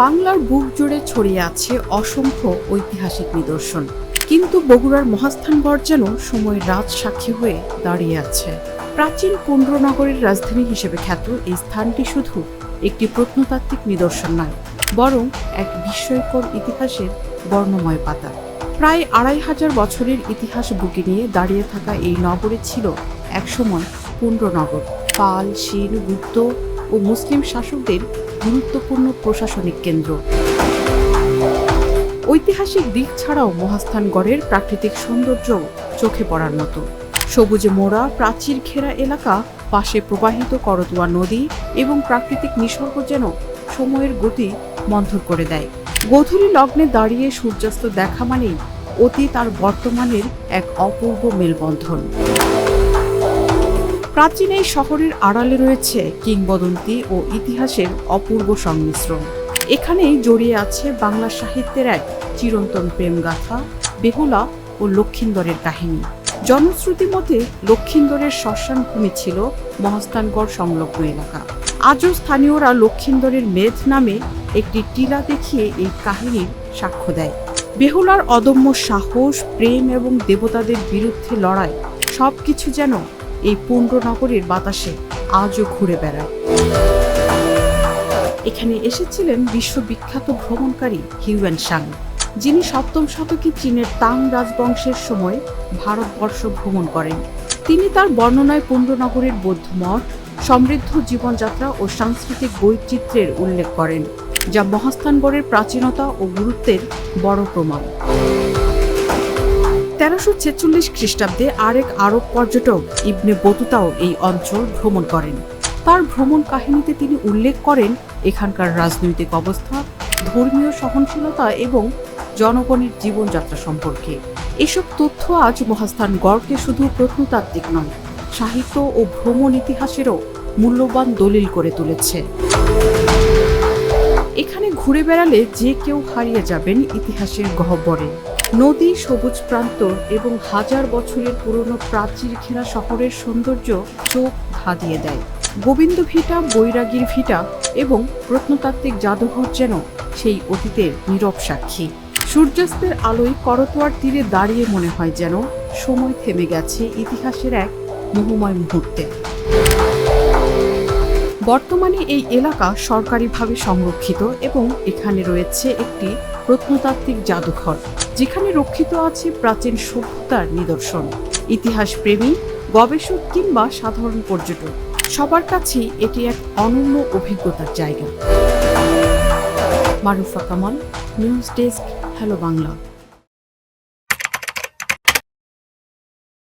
বাংলার বুক জুড়ে ছড়িয়ে আছে অসংখ্য ঐতিহাসিক নিদর্শন। কিন্তু বগুড়ার মহাস্থান মহাস্থানগড় যেন সময়ের রাজ সাক্ষী হয়ে দাঁড়িয়ে আছে। প্রাচীন পুণ্ড্রনগরের রাজধানী হিসেবে খ্যাত এই স্থানটি শুধু একটি প্রত্নতাত্ত্বিক নিদর্শন নয়, বরং এক বিস্ময়কর ইতিহাসের বর্ণময় পাতা। প্রায় আড়াই হাজার বছরের ইতিহাস বুকে নিয়ে দাঁড়িয়ে থাকা এই নগরে ছিল একসময় পুণ্ড্রনগর পাল, শীল, গুপ্ত ও মুসলিম শাসকদের গুরুত্বপূর্ণ প্রশাসনিক কেন্দ্র। ঐতিহাসিক দিক ছাড়াও মহাস্থানগড়ের প্রাকৃতিক সৌন্দর্য চোখে পড়ার মতো। সবুজে মোড়া, প্রাচীর ঘেরা এলাকা, পাশে প্রবাহিত করতোয়া নদী এবং প্রাকৃতিক নিসর্গ যেন সময়ের গতি মন্থর করে দেয়। গধূলি লগ্নে দাঁড়িয়ে সূর্যাস্ত দেখা মানেই অতীত আর বর্তমানের এক অপূর্ব মেলবন্ধন। প্রাচীন এই শহরের আড়ালে রয়েছে কিংবদন্তি ও ইতিহাসের অপূর্ব সংমিশ্রণ। এখানেই জড়িয়ে আছে বাংলা সাহিত্যের এক চিরন্তন প্রেমগাথা, বেহুলা ও লক্ষিন্দরের কাহিনী। জনশ্রুতি মতে লক্ষিন্দরের শ্মশান ভূমি ছিল মহাস্থানগড় সংলগ্ন এলাকা। আজও স্থানীয়রা লক্ষিন্দরের মেধ নামে একটি টিলা দেখিয়ে এই কাহিনীর সাক্ষ্য দেয়। বেহুলার অদম্য সাহস, প্রেম এবং দেবতাদের বিরুদ্ধে লড়াই সবকিছু যেন এই পুণ্ড্রনগরের বাতাসে আজও ঘুরে বেড়ায়। এখানে এসেছিলেন বিশ্ববিখ্যাত ভ্রমণকারী হিউয়েন সাং যিনি সপ্তম শতকে চীনের তাং রাজবংশের সময় ভারতবর্ষ ভ্রমণ করেন। তিনি তার বর্ণনায় পুণ্ড্রনগরের বৌদ্ধমঠ সমৃদ্ধ জীবনযাত্রা ও সাংস্কৃতিক বৈচিত্র্যের উল্লেখ করেন, যা মহাস্থানগড়ের প্রাচীনতা ও গুরুত্বের বড় প্রমাণ। তেরোশো ছেচল্লিশ খ্রিস্টাব্দে আরেক আরব পর্যটক ইবনে বতুতাও এই অঞ্চল ভ্রমণ করেন। তার ভ্রমণ কাহিনীতে তিনি উল্লেখ করেন এখানকার রাজনৈতিক অবস্থা, ধর্মীয় সহনশীলতা এবং জনগণের জীবনযাত্রা সম্পর্কে। এসব তথ্য আজ মহাস্থান গড়কে শুধু প্রত্নতাত্ত্বিক নয়, সাহিত্য ও ভ্রমণ ইতিহাসেরও মূল্যবান দলিল করে তুলেছে। এখানে ঘুরে বেড়ালে যে কেউ হারিয়ে যাবেন ইতিহাসের গহ্বরে। নদী সবুজ প্রান্তর এবং হাজার বছরের পুরনো প্রাচীর ঘেরা শহরের সৌন্দর্য চোখ ধাঁধিয়ে দেয়। গোবিন্দ ভিটা, বৈরাগীর ভিটা এবং প্রত্নতাত্ত্বিক জাদুঘর যেন সেই অতীতের নীরব সাক্ষী। সূর্যাস্তের আলোয় করতোয়ার তীরে দাঁড়িয়ে মনে হয় যেন সময় থেমে গেছে ইতিহাসের এক মোহময় মুহূর্তে। বর্তমানে এই এলাকা সরকারিভাবে সংরক্ষিত এবং এখানে রয়েছে একটি প্রত্নতাত্ত্বিক জাদুঘর, যেখানে রক্ষিত আছে প্রাচীন সভ্যতার নিদর্শন। ইতিহাস প্রেমী গবেষক কিংবা সাধারণ পর্যটক, সবার কাছেই এটি এক অনন্য অভিজ্ঞতার জায়গা। Marufa Kamal, news desk, hello Bangla.